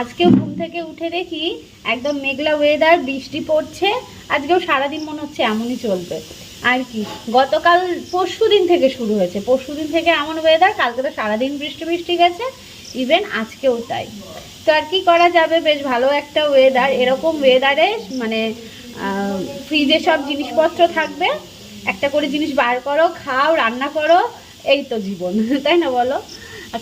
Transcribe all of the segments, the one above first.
আজকেও ঘুম থেকে উঠে দেখি একদম মেঘলা ওয়েদার বৃষ্টি পড়ছে। আজকেও সারাদিন মনে হচ্ছে এমনই চলবে। আর কি, গতকাল পরশু দিন থেকে শুরু হয়েছে। পরশু দিন থেকে এমন ওয়েদার কালকে তো সারাদিন বৃষ্টি বৃষ্টি গেছে। ইভেন আজকেও তাই। তো আর কি করা যাবে? বেশ ভালো একটা ওয়েদার এরকম ওয়েদারে মানে ফ্রিজে সব জিনিসপত্র থাকবে। একটা করে জিনিস বার করো, খাও, রান্না করো। এই তো জীবন। তাই না বলো?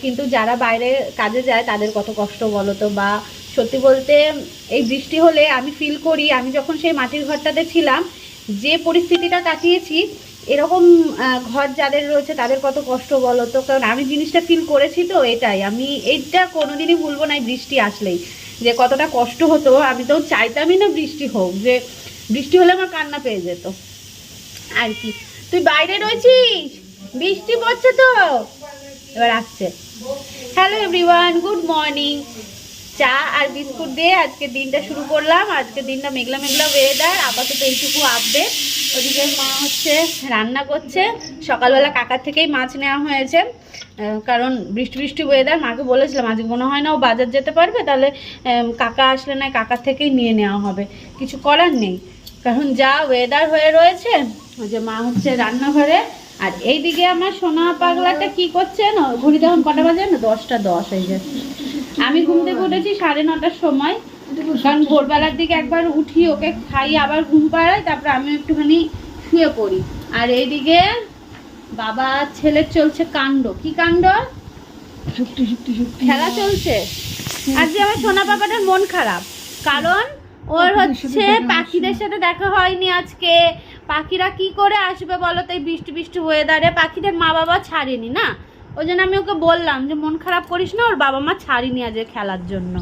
কিন্তু যারা বাইরে কাজে যায়, তাদের কত কষ্ট বলো তো? বা সত্যি বলতে এই বৃষ্টি হলে আমি ফিল করি, আমি যখন সেই মাটির ঘরটাতে ছিলাম, যে পরিস্থিতিটা কাটিয়েছি, এরকম ঘর যাদের রয়েছে, তাদের কত কষ্ট বলো তো? কারণ আমি জিনিসটা ফিল করেছি তো এটাই। আমি এইটা কোনোদিনই ভুলবো না বৃষ্টি আসলেই। যে কতটা কষ্ট হতো, আমি তো চাইতামই না বৃষ্টি হোক, যে বৃষ্টি হলে আমার কান্না পেয়ে যেত। আর কি। তুই বাইরে রয়েছিস? বৃষ্টি পড়ছে তো? এবার আসছে। হ্যালো এভরিওয়ান গুড মর্নিং চা আর বিস্কুট দিয়ে আজকে দিনটা শুরু করলাম। আজকে দিনটা মেঘলা মেঘলা ওয়েদার আপাতত এইটুকু আপডেট ওদিকে মা হচ্ছে রান্না করছে। সকালবেলা কাকার থেকেই মাছ নেওয়া হয়েছে। কারণ বৃষ্টি বৃষ্টি ওয়েদার মাকে বলেছিলাম, আজকে মনে হয় না ও বাজার যেতে পারবে, তাহলে কাকা আসলে না কাকার থেকেই নিয়ে নেওয়া হবে। কিছু করার নেই। কারণ যা ওয়েদার হয়ে রয়েছে, ওই যে মা হচ্ছে রান্নাঘরে। আর এইদিকে আমার সোনা পাগলাটা কি করছে না ঘড়ি তখন কটা বাজে না দশটা দশ হয়ে যাচ্ছে আমি ঘুম থেকে উঠেছি সাড়ে নটার সময়। কারণ ভোরবেলার দিকে একবার উঠি ওকে খাই আবার ঘুম পাড়াই তারপরে আমি একটুখানি শুয়ে পড়ি। আর এইদিকে বাবা ছেলের চলছে কাণ্ড। কি কাণ্ড? খেলা চলছে। আজকে আমার সোনা বাবাটার মন খারাপ। কারণ ওর হচ্ছে পাখিদের সাথে দেখা হয়নি আজকে। পাখিরা কি করে আসবে বলো তো এই বৃষ্টি বৃষ্টি ওয়েদারে পাখিদের মা বাবা ছাড়েনি না? ওই জন্য আমি ওকে বললাম যে মন খারাপ করিস না ওর বাবা মা ছাড়িনি আজকে খেলার জন্য।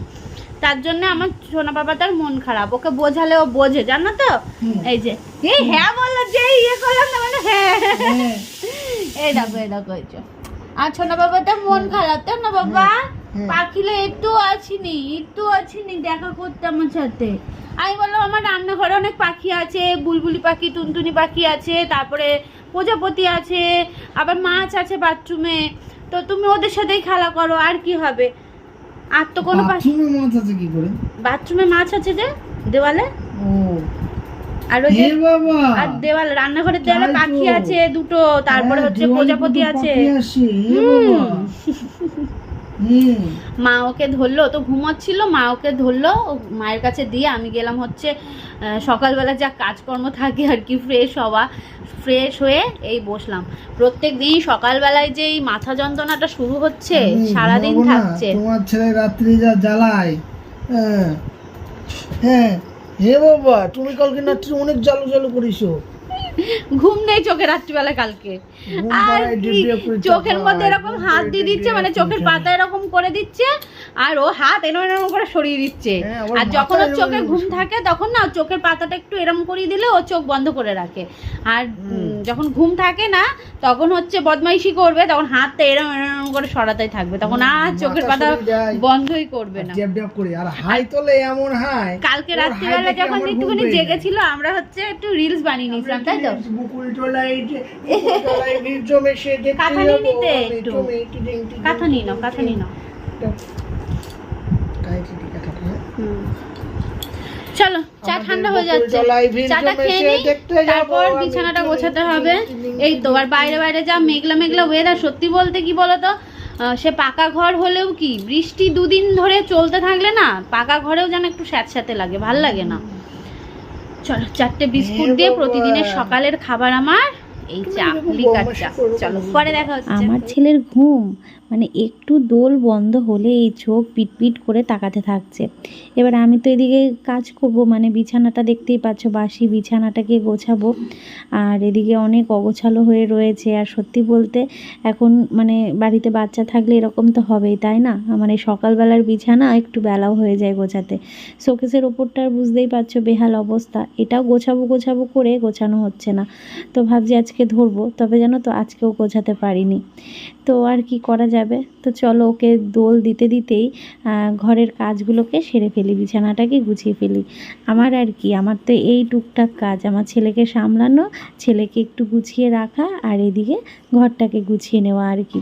তার জন্য আমার সোনা বাবা তার মন খারাপ। ওকে বোঝালে ও বোঝে জানো তো? এই যে এই হ্যাঁ বলল যে ইয়ে করলাম না মানে হ্যাঁ। হ্যাঁ, এই দেখো এই দেখো এই। আর ছোনা তার মন খারাপ তো না বাবা? পাখিলে একটু আছিনি একটু আছিনি দেখা করতে আমার সাথে। আমি বললাম আমার রান্নাঘরে অনেক পাখি আছে বুলবুলি পাখি টুনটুনি পাখি আছে তারপরে প্রজাপতি আছে আবার মাছ আছে বাথরুমে তো তুমি ওদের সাথেই খেলা করো আর কি হবে? আর তো কোনো পাখি বাথরুমে মাছ আছে কি করে? বাথরুমে মাছ আছে যে দেওয়ালে? ও। আর ওই যে আর দেওয়াল রান্নাঘরের দেওয়ালে পাখি আছে দুটো তারপরে হ্যাঁ, হচ্ছে প্রজাপতি আছে। মা ওকে ধরলো তো ঘুমাচ্ছিল মা ওকে ধরলো মায়ের কাছে দিয়ে আমি গেলাম হচ্ছে সকালবেলা যা কাজকর্ম থাকে আর কি ফ্রেশ হওয়া ফ্রেশ হয়ে এই বসলাম। প্রত্যেক দিন সকালবেলায় যে এই মাথা যন্ত্রণাটা শুরু হচ্ছে সারাদিন থাকছে। তোমার ছেলে রাত্রি যা জ্বালায় হ্যাঁ হ্যাঁ হে বাবা তুমি কালকে রাত্রি অনেক জালু জালু করিছো। ঘুম নেই চোখে রাত্রিবেলা কালকে। আর কি? চোখের মধ্যে এরকম হাত দিয়ে দিচ্ছে মানে চোখের পাতা এরকম করে দিচ্ছে আর ও হাত এরকম এরকম করে সরিয়ে দিচ্ছে। হ্যাঁ, আর যখন ওর চোখে ঘুম থাকে তখন না চোখের পাতাটা একটু এরম করিয়ে দিলে ও চোখ বন্ধ করে রাখে। আর যখন ঘুম থাকে না তখন হচ্ছে বদমাইশি করবে তখন হাতটা এরম এরম করে সরাতেই থাকবে। তখন আর চোখের পাতা বন্ধই করবে না। করে। আর হাই তোলে এমন হাই কালকে রাত্রিবেলা যখন একটুখানি জেগেছিল আমরা হচ্ছে একটু রিলস বানিয়ে নিয়েছিলাম তাই তো? বুকুল টোলাই জমে সে নিয়ে নিতে একটু। নাও গায়ে চিঠি কাঁথাটা, হ্যাঁ? হুম। চলো চা ঠান্ডা হয়ে যাচ্ছে। চাটা খেয়ে নিই তারপর বিছানাটা গোছাতে হবে। এই তো আর বাইরে বাইরে যা মেঘলা মেঘলা ওয়েদার সত্যি বলতে কি বলতো? সে পাকা ঘর হলেও কি বৃষ্টি দুদিন ধরে চলতে থাকলে না পাকা ঘরেও যেন একটু স্যাঁতস্যাঁতে লাগে ভালো লাগে না। চলো চারটে বিস্কুট দিয়ে প্রতিদিনের সকালের খাবার আমার এই চা লিকার চা। চলো পরে দেখা হচ্ছে। আমার ছেলের ঘুম। মানে একটু দোল বন্ধ হলে এই চোখ পিটপিট করে তাকাতে থাকছে। এবার আমি তো এদিকে কাজ করব মানে বিছানাটা দেখতেই পাচ্ছ, বাসি বিছানাটাকে গোছাবো। আর এদিকে অনেক অগোছালো হয়ে রয়েছে, আর সত্যি বলতে এখন মানে বাড়িতে বাচ্চা থাকলে এরকম তো হবেই, তাই না? মানে সকালবেলার বিছানা একটু বেলাও হয়ে যায় গোছাতে। শোকেসের ওপরটা আর বুঝতেই পারছ বেহাল অবস্থা। এটাও গোছাবো গোছাবো করে গোছানো হচ্ছে না। তো ভাবছি আজকে ধরবো, তবে জানো তো আজকেও গোছাতে পারিনি। তো আর কি করা যাবে? তো চলো ওকে দোল দিতে দিতেই ঘরের কাজগুলোকে সেরে ফেলি, বিছানাটাকে গুছিয়ে ফেলি। আমার আর কি, আমার তো এই টুকটাক কাজ। আমার ছেলেকে সামলানো, ছেলেকে একটু গুছিয়ে রাখা আর এদিকে ঘরটাকে গুছিয়ে নেওয়া আর কি।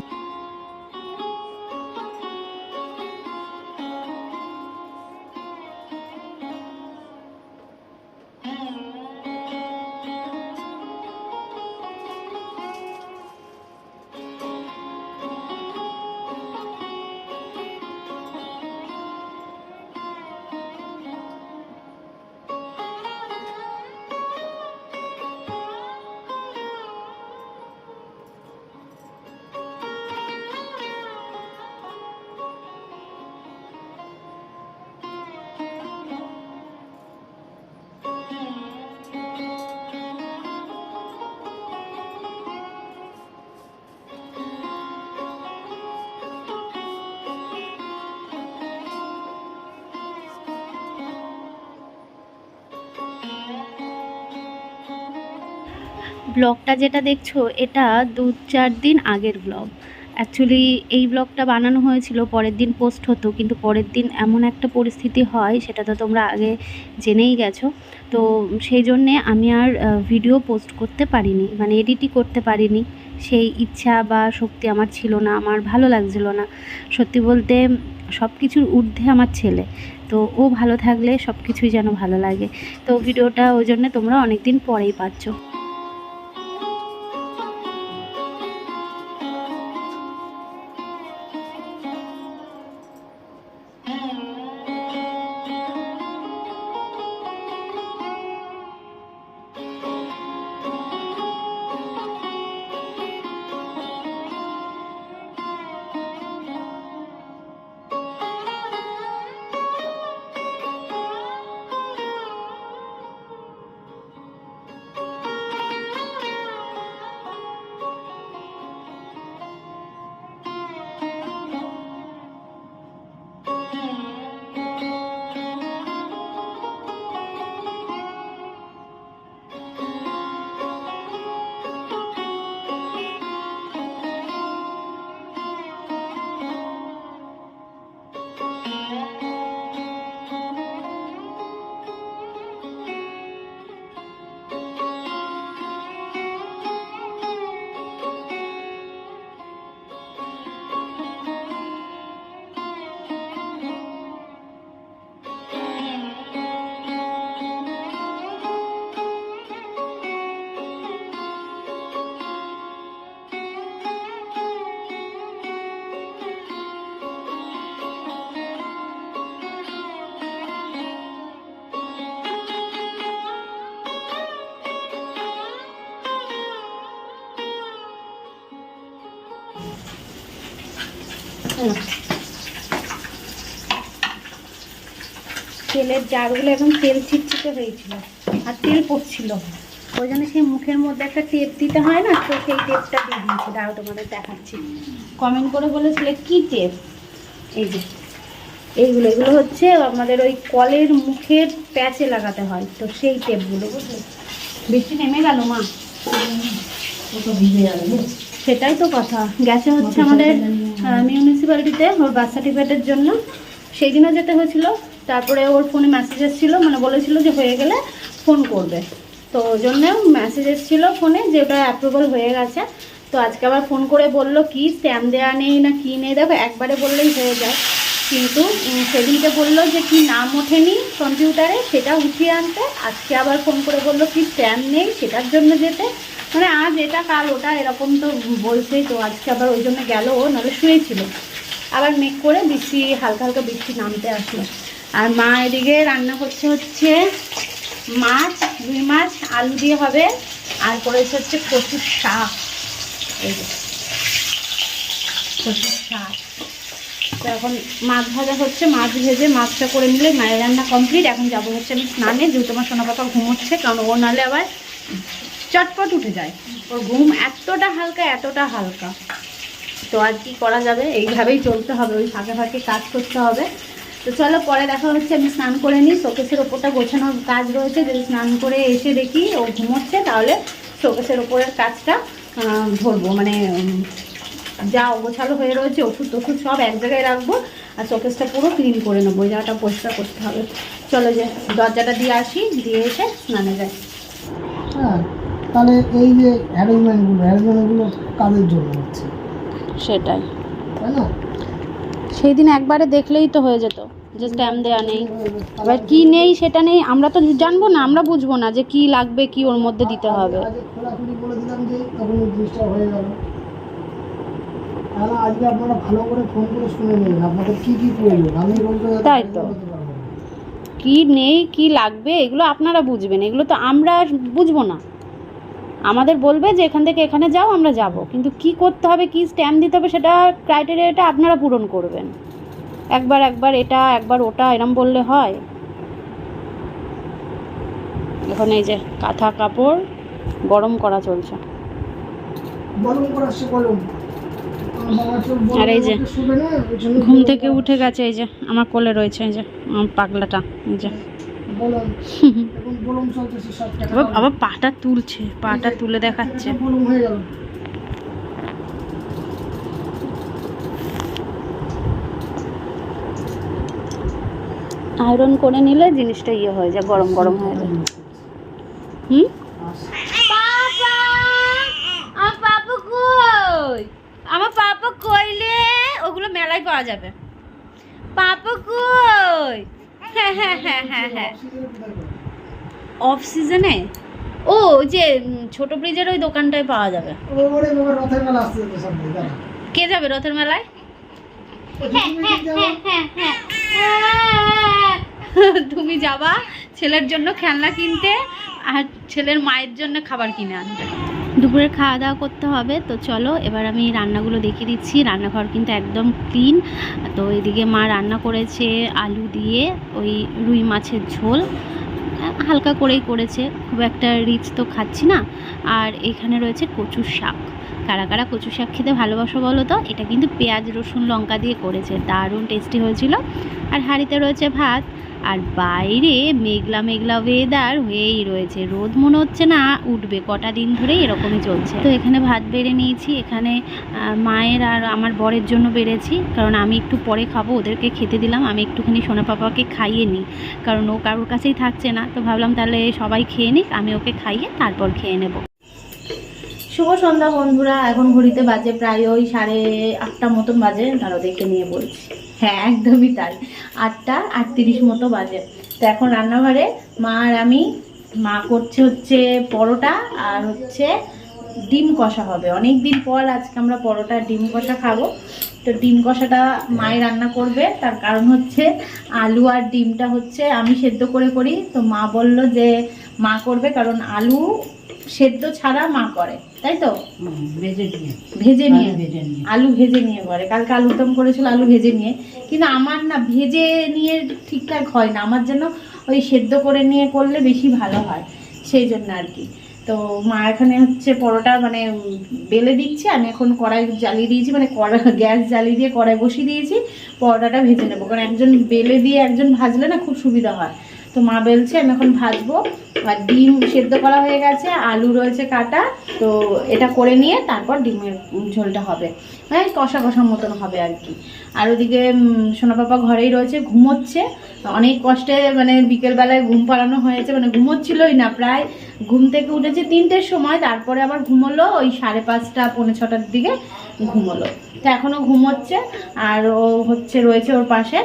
ব্লগটা যেটা দেখছ, এটা দু চার দিন আগের ব্লগ। অ্যাকচুয়ালি এই ব্লগটা বানানো হয়েছিল, পরের দিন পোস্ট হতো, কিন্তু পরের দিন এমন একটা পরিস্থিতি হয়, সেটা তো তোমরা আগে জেনেই গেছো। তো সেই জন্যে আমি আর ভিডিও পোস্ট করতে পারিনি মানে এডিটই করতে পারিনি। সেই ইচ্ছা বা শক্তি আমার ছিল না, আমার ভালো লাগছিল না। সত্যি বলতে সব কিছুর ঊর্ধ্বে আমার ছেলে। তো ও ভালো থাকলে সব কিছুই যেন ভালো লাগে। তো ভিডিওটা ওই জন্য তোমরা অনেক দিন পরেই পাচ্ছ। তেলের জারগুলো একদম তেল ছিটছিটে হয়েছিল আর তেল পড়ছিল। ওই জন্য সেই মুখের মধ্যে একটা টেপ দিতে হয় না তো সেই টেপটা দিয়ে দিয়েছি। দাঁড়াও তোমাদের দেখাচ্ছি। কমেন্ট করে বলেছিলে কি টেপ? এই যে এইগুলো এগুলো হচ্ছে আমাদের ওই কলের মুখের প্যাচে লাগাতে হয় তো সেই টেপগুলো বুঝলে? বেশি নেমে গেল মা। সেটাই তো কথা। গ্যাসে হচ্ছে আমাদের মিউনিসিপ্যালিটিতে ওর বার্থ সার্টিফিকেটের জন্য। সেই দিনও যেতে হয়েছিল। তারপরে ওর ফোনে মেসেজ এসেছিল মানে বলেছিল যে হয়ে গেলে ফোন করবে। তো ওই জন্য মেসেজ এসেছিল ফোনে যে ওটা অ্যাপ্রুভাল হয়ে গেছে। তো আজকে আবার ফোন করে বলল, কি স্ট্যাম্প দেওয়া নেই না কি নেই? দেখো, একবারে বললেই হয়ে যায়। কিন্তু সেদিনকে বলল যে কি নাম ওঠেনি কম্পিউটারে সেটা উঠিয়ে আনতে। আজকে আবার ফোন করে বলল, কি স্ট্যাম্প নেই? সেটার জন্য যেতে। মানে আজ এটা, কাল ওটা, এরকম তো বলছেই তো আজকে আবার ওই জন্য গেল ও, নাহলে শুয়েছিল। আবার মেঘ করে বৃষ্টি, হালকা হালকা বৃষ্টি নামতে আসলো। আর মা এদিকে রান্না করছে হচ্ছে মাছ, রুই মাছ, আলু দিয়ে হবে, আর করেছে হচ্ছে কচুর শাক। এই যে, কচুর শাক। তো এখন মাছ ভাজা হচ্ছে, মাছ ভেজে মাছটা করে নিলে মায়ের রান্না কমপ্লিট। এখন যাব হচ্ছে আমি স্নানে, যেহেতু আমার সোনা পাপা ঘুমোচ্ছে, কারণ ও নাহলে আবার চটপট উঠে যায়। ওর ঘুম এতটা হালকা এতটা হালকা। তো আর কি করা যাবে? এইভাবেই চলতে হবে। ওই ফাঁকে ফাঁকে কাজ করতে হবে। তো চলো, পরে দেখা হচ্ছে। আমি স্নান করে নিই। শোকেসের ওপরটা গোছানোর কাজ রয়েছে। যদি স্নান করে এসে দেখি ও ঘুমোচ্ছে, তাহলে শোকেসের ওপরের কাজটা ধরবো। মানে যা অগোছালো হয়ে রয়েছে, ওষুধ টষুধ সব এক জায়গায় রাখব আর শোকেসটা পুরো ক্লিন করে নেব। ওই জায়গাটা পরিষ্কার করতে হবে। চলো যে দরজাটা দিয়ে আসি। দিয়ে এসে স্নানে যাই। হ্যাঁ। তাহলে এই যে অ্যারেঞ্জমেন্টগুলো অ্যারেঞ্জমেন্টগুলো কাদের জন্য হচ্ছে? সেটাই। তাই না? সেই দিন একবারে দেখলেই তো হয়ে যেত যে স্ট্যাম্প দেওয়া নেই। এবার কি নেই সেটা নেই আমরা তো জানব না আমরা বুঝব না যে কি লাগবে কি ওর মধ্যে দিতে হবে। খোলাখুলি বলে দিলাম যে তখন জিনিসটা হয়ে গেল। তাহলে আজকে আপনারা ভালো করে ফোন করে শুনে নেবেন আপনাদের কি কি প্রয়োজন? আমি বলতে তাই তো। কি নেই কি লাগবে এগুলো আপনারা বুঝবেন এগুলো তো আমরা বুঝব না। আমাদের বলবে যে এখান থেকে এখানে যাও আমরা যাব। কিন্তু কি করতে হবে কি স্ট্যাম্প দিতে হবে সেটা ক্রাইটেরিয়াটা আপনারা পূরণ করবেন। একবার একবার এটা একবার ওটা এরম বললে হয়। এখন এই যে কাঁথা কাপড় গরম করা চলছে। আর এই যে ঘুম থেকে উঠে গেছে এই যে আমার কোলে রয়েছে এই যে আমার পাগলাটা এই যে। বলুন চলতেছে সব আবার আবার পাটা তুলছে পাটা তুলে দেখাচ্ছে। বলুন হয়ে গেল। আয়রন করে নিলে জিনিসটা ইয়ে হয়ে যায় গরম গরম হয়ে যায়। হুম? আমার পাপা কই? আমার পাপা কইলে ওগুলো মেলায় পাওয়া যাবে। পাপা কই? হ্যাঁ হ্যাঁ হ্যাঁ হ্যাঁ হ্যাঁ। অফ সিজনে ও ওই যে ছোট ব্রিজের ওই দোকানটায় পাওয়া যাবে। ওরে বাবা রথের মেলা আসছে তো সামনে দাঁড়া কে যাবে রথের মেলায়? তুমি যাবা? ছেলের জন্য খেলনা কিনতে আর ছেলের মায়ের জন্য খাবার কিনে আনতে। দুপুরের খাওয়া দাওয়া করতে হবে তো চলো এবার আমি রান্নাগুলো দেখিয়ে দিচ্ছি। রান্নাঘর কিন্তু একদম ক্লিন তো এদিকে মা রান্না করেছে আলু দিয়ে ওই রুই মাছের ঝোল। হালকা করেই করেছে, খুব একটা রিচ তো খাচ্ছি না। আর এখানে রয়েছে কচুর শাক। কারা কারা কচু শাক খেতে ভালোবাসো বলো তো? এটা কিন্তু পেঁয়াজ, রসুন, লঙ্কা দিয়ে করেছে। দারুণ টেস্টি হয়েছিল। আর হাঁড়িতে রয়েছে ভাত। আর বাইরে মেঘলা মেঘলা ওয়েদার হয়েই রয়েছে। রোদ মনে হচ্ছে না, উঠবে কটা দিন ধরেই এরকমই চলছে। তো এখানে ভাত বেড়ে নিয়েছি, এখানে মায়ের আর আমার বরের জন্য বেড়েছি। কারণ আমি একটু পরে খাব, ওদেরকে খেতে দিলাম, আমি একটুখানি সোনা পাপাকে খাইয়ে নিই। কারণ ও কারোর কাছেই থাকছে না, তো ভাবলাম তাহলে সবাই খেয়ে নিক, আমি ওকে খাইয়ে তারপর খেয়ে নেব। শুভ সন্ধ্যা বন্ধুরা, এখন ঘড়িতে বাজে প্রায় ওই সাড়ে আটটা মতন বাজে তারা দেখে নিয়ে বলছি। হ্যাঁ একদমই তাই। আটটা আটত্রিশ মতো বাজে। তো এখন রান্নাঘরে মা আর আমি, মা করছে হচ্ছে পরোটা আর হচ্ছে ডিম কষা হবে। অনেক দিন পর আজকে আমরা পরোটা ডিম কষা খাব। তো ডিম কষাটা মায়ে রান্না করবে। তার কারণ হচ্ছে আলু আর ডিমটা হচ্ছে আমি সেদ্ধ করে করি। তো মা বলল যে মা করবে, কারণ আলু সেদ্ধ ছাড়া মা করে। তাই তো? ভেজে দিয়ে ভেজে নিয়ে। ভেজে নিয়ে। আলু ভেজে নিয়ে করে কালকে আলু দম করেছিল আলু ভেজে নিয়ে। কিন্তু আমার না ভেজে নিয়ে ঠিকঠাক হয় না। আমার জন্য ওই সেদ্ধ করে নিয়ে করলে বেশি ভালো হয়। সেই জন্য আর কি। তো মা এখানে হচ্ছে পরোটা মানে বেলে দিচ্ছে। আমি এখন কড়াই জ্বালিয়ে দিয়েছি। মানে কড়া গ্যাস জ্বালিয়ে দিয়ে কড়াই বসিয়ে দিয়েছি। পরোটাটা ভেজে নেব। কারণ একজন বেলে দিয়ে একজন ভাজলে না খুব সুবিধা হয়। তো মা বেলছে, আমি এখন ভাজবো। আর ডিম সেদ্ধ করা হয়ে গেছে, আলু রয়েছে কাটা, তো এটা করে নিয়ে তারপর ডিমের ঝোলটা হবে। হ্যাঁ কষা কষা মতন হবে আর কি। আর ওদিকে সোনা পাপা ঘরেই রয়েছে, ঘুমোচ্ছে। অনেক কষ্টে মানে বিকেলবেলায় ঘুম পাড়ানো হয়েছে মানে ঘুমোচ্ছিলই না। প্রায় ঘুম থেকে উঠেছে তিনটের সময়, তারপরে আবার ঘুমোলো, ওই সাড়ে পাঁচটা, পৌনে ছটার দিকে ঘুমোলো। তো এখনও ঘুমোচ্ছে, আর ও হচ্ছে, রয়েছে ওর পাশে।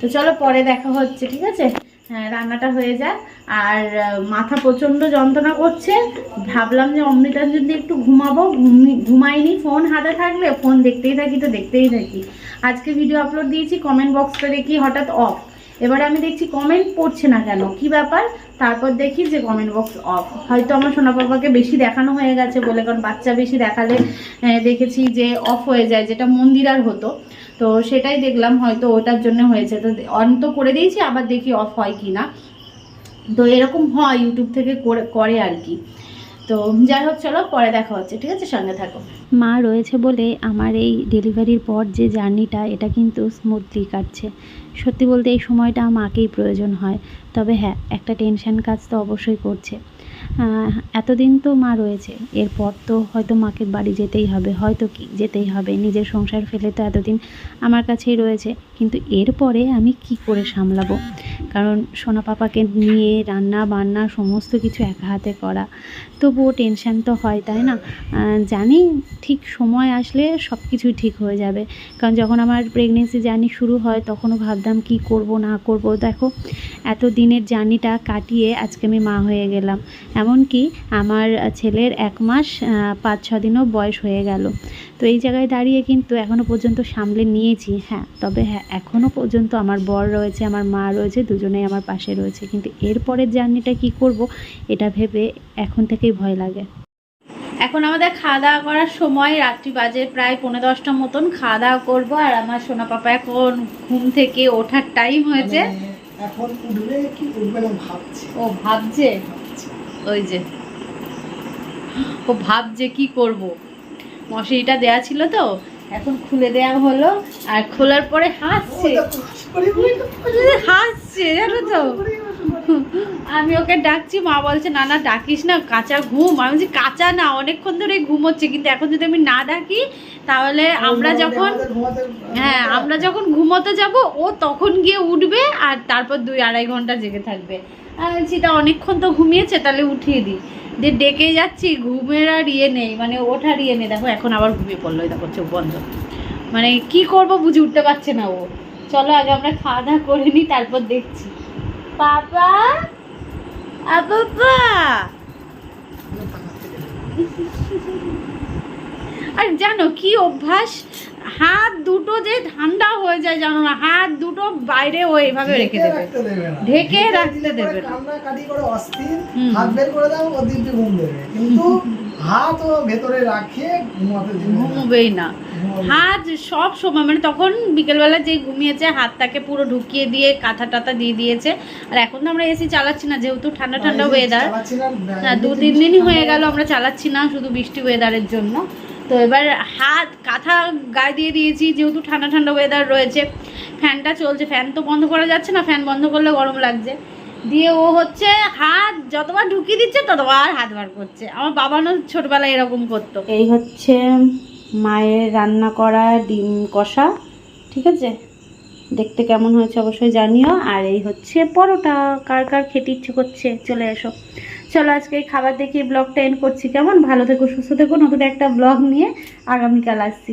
তো চলো পরে দেখা হচ্ছে, ঠিক আছে? রান্নাটা হয়ে যায় আর মাথা প্রচণ্ড যন্ত্রণা করছে। ভাবলাম যে অমৃতার যদি একটু ঘুমাবো, ঘুমি- ঘুমাইনি ফোন, হাতে থাকলে? ফোন দেখতেই থাকি তো দেখতেই থাকি। আজকে ভিডিও আপলোড দিয়েছি কমেন্ট বক্সটা দেখি, হঠাৎ অফ এবারে আমি দেখছি কমেন্ট পড়ছে না কেন? কি ব্যাপার? তারপর দেখি যে কমেন্ট বক্স অফ হয়তো আমার সোনা পাপাকে বেশি দেখানো হয়ে গেছে বলে, কারণ বাচ্চা বেশি দেখালে দেখেছি যে অফ হয়ে যায়, যেটা মন্দিরার হতো। তো সেটাই দেখলাম, হয়তো ওটার জন্য হয়েছে। তো অন তো করে দিয়েছি, আবার দেখি অফ হয় কি না। তো এরকম হয় ইউটিউব থেকে করে করে আর কি। তো যাই হোক, চলো পরে দেখা হচ্ছে, ঠিক আছে? সঙ্গে থাকো। মা রয়েছে বলে আমার এই ডেলিভারির পর যে জার্নিটা এটা কিন্তু স্মুথলি কাটছে। সত্যি বলতে এই সময়টা মাকেই প্রয়োজন হয়। তবে হ্যাঁ একটা টেনশন কাজ তো অবশ্যই করছে। এতদিন তো মা রয়েছে। এরপর তো হয়তো মাকে বাড়ি যেতেই হবে। হয়তো কি যেতেই হবে? নিজের সংসার ফেলে তো এতদিন আমার কাছেই রয়েছে। কিন্তু এরপরে আমি কি করে সামলাবো? কারণ সোনা পাপাকে নিয়ে রান্না, বান্না, সমস্ত কিছু একা হাতে করা, তবুও টেনশন তো হয়, তাই না? জানি ঠিক সময় আসলে সব কিছুই ঠিক হয়ে যাবে। কারণ যখন আমার প্রেগনেন্সি জার্নি শুরু হয়, তখনও ভাবতাম কি করব, না করব। দেখো এত দিনের জার্নিটা কাটিয়ে আজকে আমি মা হয়ে গেলাম। এমনকি আমার ছেলের এক মাস পাঁচ ছ দিনও বয়স হয়ে গেল। তো এই জায়গায় দাঁড়িয়ে কিন্তু এখনও পর্যন্ত সামলে নিয়েছি হ্যাঁ। তবে হ্যাঁ এখনও পর্যন্ত আমার বর রয়েছে আমার মা রয়েছে দুজনেই আমার পাশে রয়েছে। কিন্তু এরপরের জার্নিটা কি করব এটা ভেবে এখন থেকেই ভয় লাগে। এখন আমাদের খাওয়া দাওয়া করার সময় রাত্রি বাজে প্রায় পনেরো দশটা মতন। খাওয়া দাওয়া করব আর আমার সোনা পাপা এখন ঘুম থেকে ওঠার টাইম হয়েছে। মানে এখন উঠবে কি উঠবে না ভাবছি? ও ভাবছে? ওই যে। ও ভাবছে কি করব। মশারিটা দেয়া ছিল তো এখন খুলে দেয়া হলো আর খোলার পরে হাসছে। হাসছে জানো তো। আমি ওকে ডাকছি মা বলছে না না ডাকিস না কাঁচা ঘুম। আমি বলছি কাঁচা না অনেকক্ষণ ধরে ঘুমোচ্ছে কিন্তু এখন যদি আমি না ডাকি তাহলে আমরা যখন হ্যাঁ আমরা যখন ঘুমোতে যাব ও তখন গিয়ে উঠবে আর তারপর দুই আড়াই ঘণ্টা জেগে থাকবে। তা অনেকক্ষণ তো ঘুমিয়েছে, তাহলে উঠিয়ে দিই যে ডেকে যাচ্ছি, ঘুমের আর ইয়ে নেই মানে ওঠার ইয়ে নেই। দেখো, এখন আবার ঘুমিয়ে পড়ল দেখো চোখ বন্ধ। মানে কি করব বুঝে উঠতে পারছে না ও। চলো, আগে আমরা খাওয়া দাওয়া করে নিই তারপর দেখছি। পাপা আপা আর জানো কি অভ্যাস? হাত দুটো যে ঠান্ডা হয়ে যায় জানো না হাত দুটো বাইরে ও এইভাবে রেখে দেবে। ঢেকে রাখতে দেবে। না। কান্নাকাটি করে অস্থির হাত বের করে দাও ও দিব্যি ঘুম দেবে। কিন্তু হাত ও ভেতরে রাখে ঘুমাতে দিবে না। ঘুমোবেই না। হাত সব সময় মানে তখন বিকেলবেলা যে ঘুমিয়েছে হাতটাকে পুরো ঢুকিয়ে দিয়ে কাঁথা টাথা দিয়ে দিয়েছে। আর এখন তো আমরা এসি চালাচ্ছি না যেহেতু ঠান্ডা ঠান্ডা ওয়েদার হ্যাঁ দু তিন দিনই হয়ে গেল আমরা চালাচ্ছি না শুধু বৃষ্টি ওয়েদারের জন্য। তো এবার হাত, কাঁথা গায়ে দিয়ে দিয়েছি, যেহেতু ঠান্ডা ঠান্ডা ওয়েদার রয়েছে, ফ্যানটা চলছে, ফ্যান তো বন্ধ করা যাচ্ছে না, ফ্যান বন্ধ করলে গরম লাগছে। দিয়ে ও হচ্ছে হাত যতবার ঢুকিয়ে দিচ্ছে, ততবার হাত বার করছে। আমার বাবানও ছোটবেলায় এরকম করতো। এই হচ্ছে মায়ের রান্না করা ডিম কষা, ঠিক আছে? দেখতে কেমন হয়েছে অবশ্যই জানিও। আর এই হচ্ছে পরোটা, কার কার খেতে ইচ্ছে করছে, চলে এসো। চলো আজকে এই খাবার দেখিয়ে ব্লগটা এন্ড করছি। কেমন? ভালো থেকো, সুস্থ থেকো। নতুন একটা ব্লগ নিয়ে আগামীকাল আসছি।